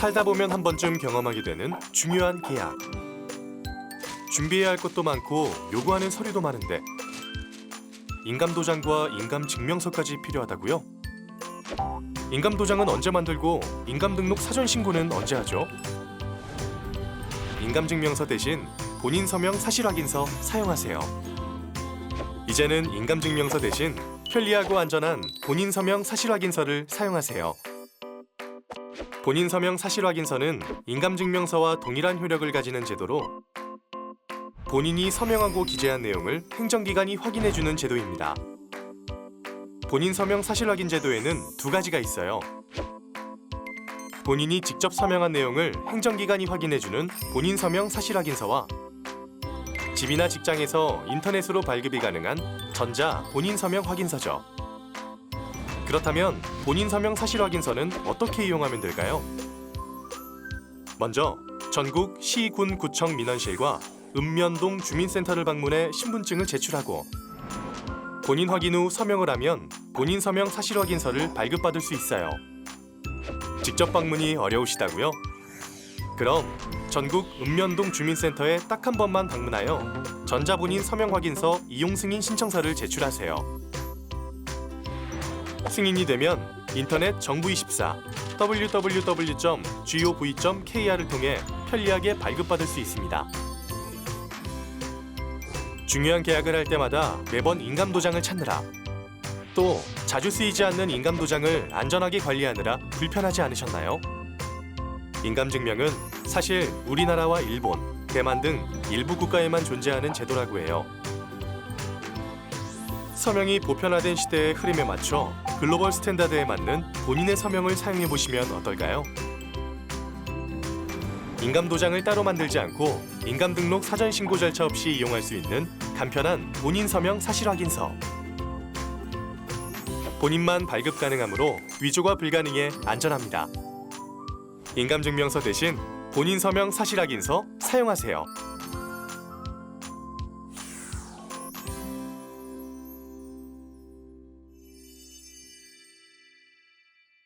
살다 보면 한 번쯤 경험하게 되는 중요한 계약. 준비해야 할 것도 많고 요구하는 서류도 많은데 인감 도장과 인감 증명서까지 필요하다고요? 인감 도장은 언제 만들고 인감 등록 사전 신고는 언제 하죠? 인감 증명서 대신 본인 서명 사실 확인서 사용하세요. 이제는 인감 증명서 대신 편리하고 안전한 본인 서명 사실 확인서를 사용하세요. 본인 서명 사실 확인서는 인감 증명서와 동일한 효력을 가지는 제도로 본인이 서명하고 기재한 내용을 행정기관이 확인해주는 제도입니다. 본인 서명 사실 확인 제도에는 두 가지가 있어요. 본인이 직접 서명한 내용을 행정기관이 확인해주는 본인 서명 사실 확인서와 집이나 직장에서 인터넷으로 발급이 가능한 전자 본인 서명 확인서죠. 그렇다면 본인 서명 사실 확인서는 어떻게 이용하면 될까요? 먼저 전국 시, 군, 구청 민원실과 읍면동 주민센터를 방문해 신분증을 제출하고 본인 확인 후 서명을 하면 본인 서명 사실 확인서를 발급받을 수 있어요. 직접 방문이 어려우시다고요? 그럼 전국 읍면동 주민센터에 딱 한 번만 방문하여 전자본인 서명 확인서 이용 승인 신청서를 제출하세요. 승인이 되면 인터넷 정부24 www.gov.kr을 통해 편리하게 발급받을 수 있습니다. 중요한 계약을 할 때마다 매번 인감 도장을 찾느라 또 자주 쓰이지 않는 인감 도장을 안전하게 관리하느라 불편하지 않으셨나요? 인감 증명은 사실 우리나라와 일본, 대만 등 일부 국가에만 존재하는 제도라고 해요. 서명이 보편화된 시대의 흐름에 맞춰 글로벌 스탠다드에 맞는 본인의 서명을 사용해 보시면 어떨까요? 인감 도장을 따로 만들지 않고 인감 등록 사전 신고 절차 없이 이용할 수 있는 간편한 본인 서명 사실 확인서. 본인만 발급 가능하므로 위조가 불가능해 안전합니다. 인감 증명서 대신 본인 서명 사실 확인서 사용하세요.